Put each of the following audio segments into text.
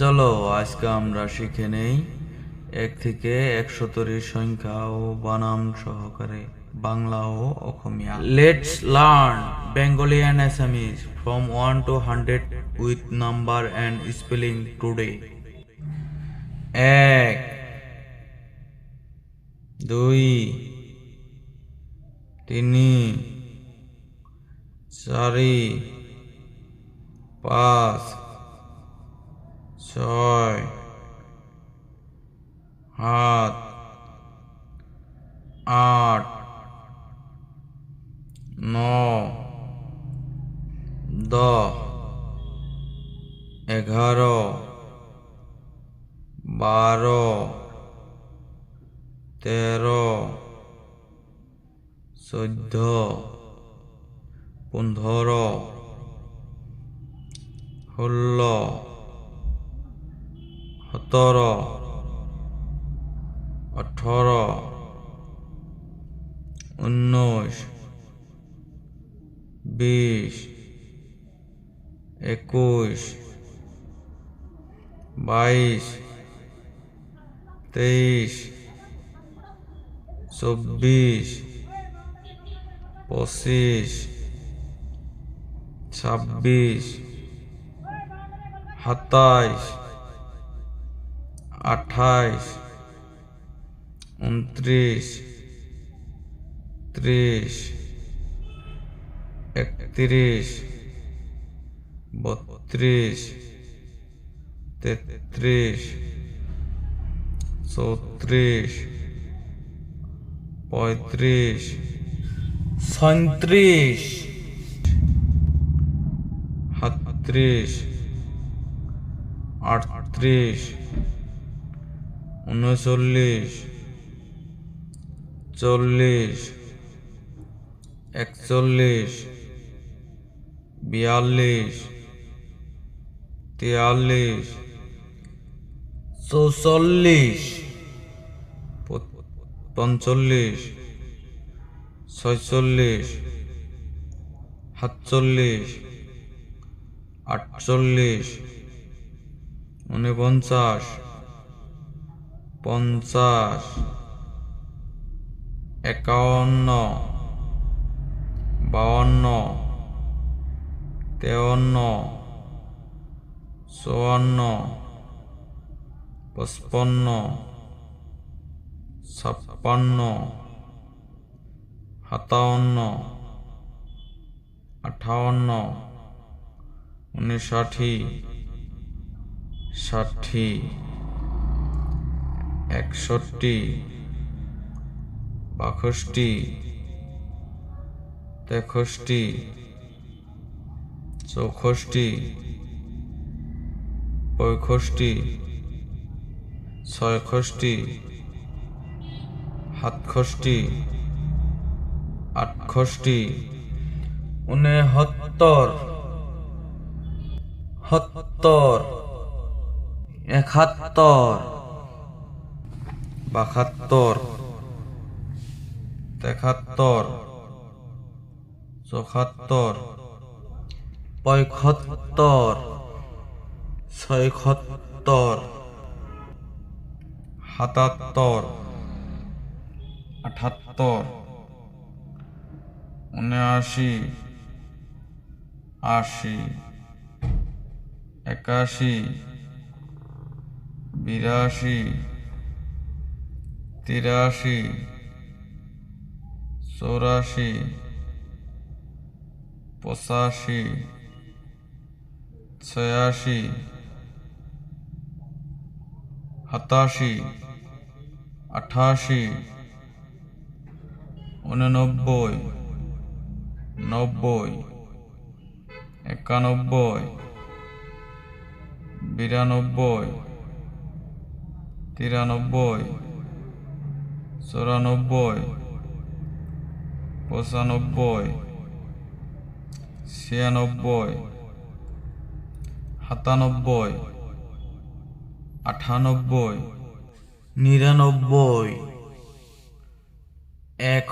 চলো, আজকে আমরা শিখে নেই। এক থেকে একশো তরির সংখ্যা ও বানাম সহকারে বাংলা ও Asamiya. Let's learn Bengali and Assamese from one to hundred with number and spelling today এক দুই, তিনি, চারি, পাঁচ ছয় সাত আট ন দহ এঘারো বারো তেরো চৈধ্য পোন্ধৰ ষোল্ল সোতৰ ওঠৰ ঊনৈছ বিছ একৈছ বাইছ তেইছ চব্বিছ পঁচিছ ছাব্বিশ সাতাইশ আঠাইশ উনত্রিশ ত্রিশ একত্রিশ বত্রিশ তেত্রিশ চৌত্রিশ পঁয়ত্রিশ ছয়ত্রিশ সাতত্রিশ আটত্রিশ উনচল্লিশ চল্লিশ একচল্লিশ বিয়াল্লিশ তিয়াল্লিশ চৌচল্লিশ পঞ্চল্লিশ ছয়চল্লিশ সাতচল্লিশ আটচল্লিশ উনপঞ্চাশ পঞ্চাশ একাৱন্ন বাৱন্ন তেৱন্ন চৌৱন্ন পঁচপন্ন ছাপ্পান্ন সাতাৱন্ন আঠাৱন্ন ঊনষাঠি ষাঠি। একষট্টি বাষষ্ঠি তেষষ্ঠি চৌষষ্ঠি পঁয়ষষ্ঠি ছয়ষষ্ঠি সাতষষ্ঠি আঠষষ্ঠি ঊনসত্তৰ সত্তৰ একাত্তৰ বাসত্তৰ তেসত্তৰ চৌসত্তৰ পঁয়সত্তৰ ছয়সত্তৰ সাতাত্তৰ আঠাত্তৰ ঊনআশী আশী একাশী বিরাশি তিরাশি চৌরাশি পঁচাশি ছয়াশি সাতাশি আঠাশি উননব্বই নব্বই একানব্বই বিরানব্বই তিরানব্বই চৌরানব্বই, পঁচানব্বই, ছিয়ানব্বই, সাতানব্বই, আঠানব্বই, নিরানব্বই এক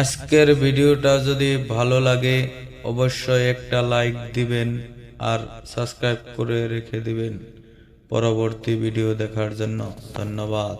আজকের ভিডিওটা যদি ভালো লাগে, অবশ্যই একটা লাইক দিবেন আর সাবস্ক্রাইব করে রেখে দিবেন। পরবর্তী ভিডিও দেখার জন্য ধন্যবাদ।